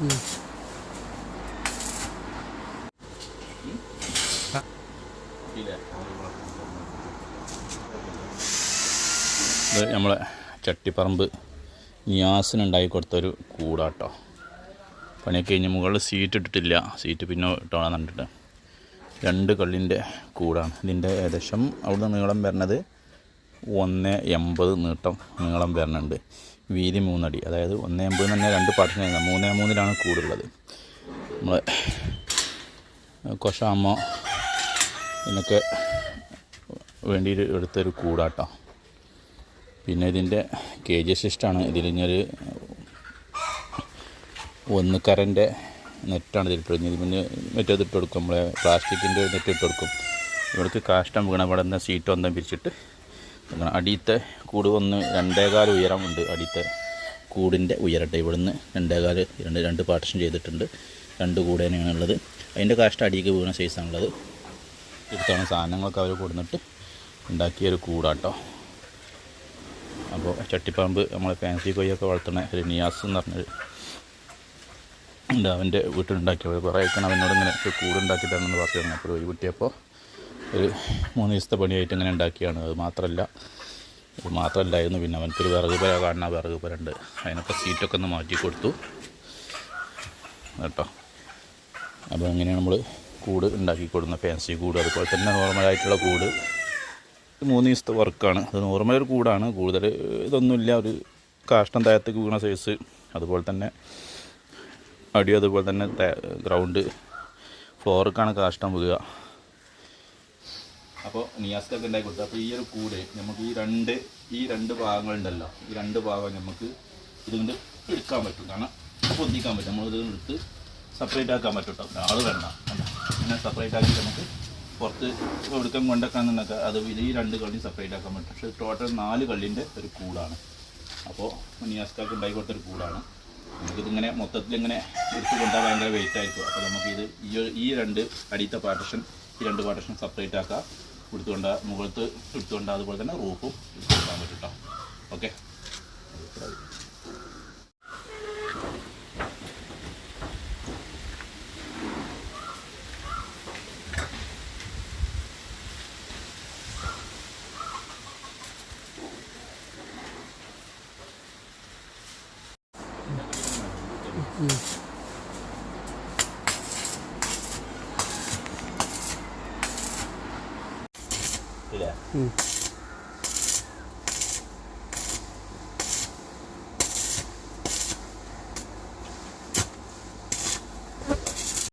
ഇത് നമ്മളെ ചട്ടിപ്പറമ്പ് നിയാസിനുണ്ടാക്കി കൊടുത്തൊരു കൂടാട്ടോ. പണിയൊക്കെ കഴിഞ്ഞ് മുകളിൽ സീറ്റ് ഇട്ടിട്ടില്ല. സീറ്റ് പിന്നെ ഇട്ടോളാൻ കണ്ടിട്ട് രണ്ട് കള്ളിന്റെ കൂടാണ്. ഇതിന്റെ ഏകദേശം അവിടുന്ന് നീളം വരുന്നത് ഒന്ന് എൺപത് നീട്ടം നീളം വരുന്നുണ്ട് വീതി മൂന്നടി. അതായത് ഒന്നേ അമ്പത് തന്നെ രണ്ട് പാർട്ടിഷൻ മൂന്നേ മൂന്നിലാണ് കൂടുള്ളത് നമ്മൾ കൊഷാമോ ഇതിനൊക്കെ വേണ്ടി എടുത്തൊരു കൂടാട്ടോ. പിന്നെ ഇതിന്റെ കെ ജി സിസ്റ്റാണ് ഇതിലിഞ്ഞൊരു ഒന്നുക്കരന്റെ നെറ്റാണ് ഇതിലിട്ട് ഇതിൽ പിന്നെ മറ്റേത് ഇട്ട് കൊടുക്കും. നമ്മളെ പ്ലാസ്റ്റിക്കിന്റെ നെറ്റ് ഇട്ട് കൊടുക്കും. ഇവർക്ക് കാഷ്ടം വീണ ഇവിടെ നിന്ന് സീറ്റ് ഒന്നും പിരിച്ചിട്ട് അടിയത്തെ കൂട് വന്ന് രണ്ടേകാൽ ഉയരമുണ്ട്. അടിയത്തെ കൂടിന്റെ ഉയരട്ടെ. ഇവിടുന്ന് രണ്ടേകാൽ രണ്ട് രണ്ട് പാർട്ടിഷൻ ചെയ്തിട്ടുണ്ട്. രണ്ട് കൂട് തന്നെയാണ് ഉള്ളത്. അതിന്റെ കാഷ്ടം അടിയിലേക്ക് വീണ സൈസാണുള്ളത് ഇത്തവണ സാധനങ്ങളൊക്കെ അവർ കൊടുന്നിട്ട് ഉണ്ടാക്കിയൊരു കൂടാട്ടോ. അപ്പോൾ ചട്ടിപ്പാമ്പ് നമ്മളെ ഫാൻസി കൊയ്യൊക്കെ വളർത്തുന്ന ഒരു നിയാസ് എന്ന് പറഞ്ഞൊരു ഉണ്ട്. അവന്റെ വീട്ടിലുണ്ടാക്കിയത് കുറേ ഒക്കെ അവനോട് ഇങ്ങനെ കൂടുണ്ടാക്കി തരണമെന്ന് പറഞ്ഞു അപ്പോൾ ഒരു കുട്ടിയപ്പോൾ ഒരു മൂന്ന് ദിവസത്തെ പണിയായിട്ട് ഇങ്ങനെ ഉണ്ടാക്കിയാണ്. അത് മാത്രമല്ല ഇത് മാത്രമല്ലായിരുന്നു പിന്നെ അവനക്കൊരു വിറക് പുര കാണുന്ന വിറക് പുര ഉണ്ട്. അതിനൊക്കെ സീറ്റൊക്കെ ഒന്ന് മാറ്റി കൊടുത്തു. കേട്ടോ. അപ്പോൾ അങ്ങനെയാണ് നമ്മൾ കൂട് ഉണ്ടാക്കി കൊടുക്കുന്നത്? ഫാൻസി കൂട് അതുപോലെ തന്നെ നോർമലായിട്ടുള്ള കൂട്. മൂന്ന് ദിവസത്തെ വർക്കാണ് അത് നോർമൽ ഒരു കൂടാണ്. കൂടുതൽ ഇതൊന്നുമില്ല. ഒരു കാഷ്ടം താഴത്തേക്ക് വീണ സൈസ് അതുപോലെ തന്നെ അടി അതുപോലെ തന്നെ ഗ്രൗണ്ട് ഫ്ലോർക്കാണ് കാഷ്ടം വീഴുക. അപ്പോൾ നിയാസ്കൊക്കെ ഉണ്ടാക്കി കൊടുത്തു. അപ്പോൾ ഈ ഒരു കൂടെ നമുക്ക് ഈ രണ്ട് ഈ രണ്ട് ഭാഗങ്ങളുണ്ടല്ലോ. ഈ രണ്ട് ഭാഗം നമുക്ക് ഇതുകൊണ്ട് എടുക്കാൻ പറ്റും. കാരണം പൊന്തിക്കാൻ പറ്റും. നമ്മൾ ഇതുകൊണ്ട് എടുത്ത് സെപ്പറേറ്റ് ആക്കാൻ പറ്റും കേട്ടോ ആൾ വേണ്ട. അങ്ങനെ സെപ്പറേറ്റ് ആക്കി നമുക്ക് പുറത്ത് എടുക്കാൻ കൊണ്ടൊക്കെ അത് ഇത് ഈ രണ്ട് കള്ളി സെപ്പറേറ്റ് ആക്കാൻ പറ്റും. പക്ഷേ ടോട്ടൽ നാല് കള്ളിന്റെ ഒരു കൂടാണ് അപ്പോൾ നിയാസ്കാർക്ക് ഉണ്ടാക്കി കൊടുത്തൊരു കൂടാണ് നമുക്കിതിങ്ങനെ മൊത്തത്തിൽ ഇങ്ങനെ എടുത്ത് കൊണ്ടാൽ ഭയങ്കര വെയിറ്റ് ആയിരിക്കും. അപ്പോൾ നമുക്കിത് ഈ ഈ രണ്ട് അടിയത്തെ പാർട്ടിഷൻ ഈ രണ്ട് പാർട്ടിഷൻ സെപ്പറേറ്റ് ആക്കാം. എടുത്തുകൊണ്ട് മുകളത്ത് എടുത്തുകൊണ്ട് അതുപോലെ തന്നെ റൂഫും എടുത്തുകൊണ്ടാൻ പറ്റും കേട്ടോ ഓക്കെ? 对，嗯。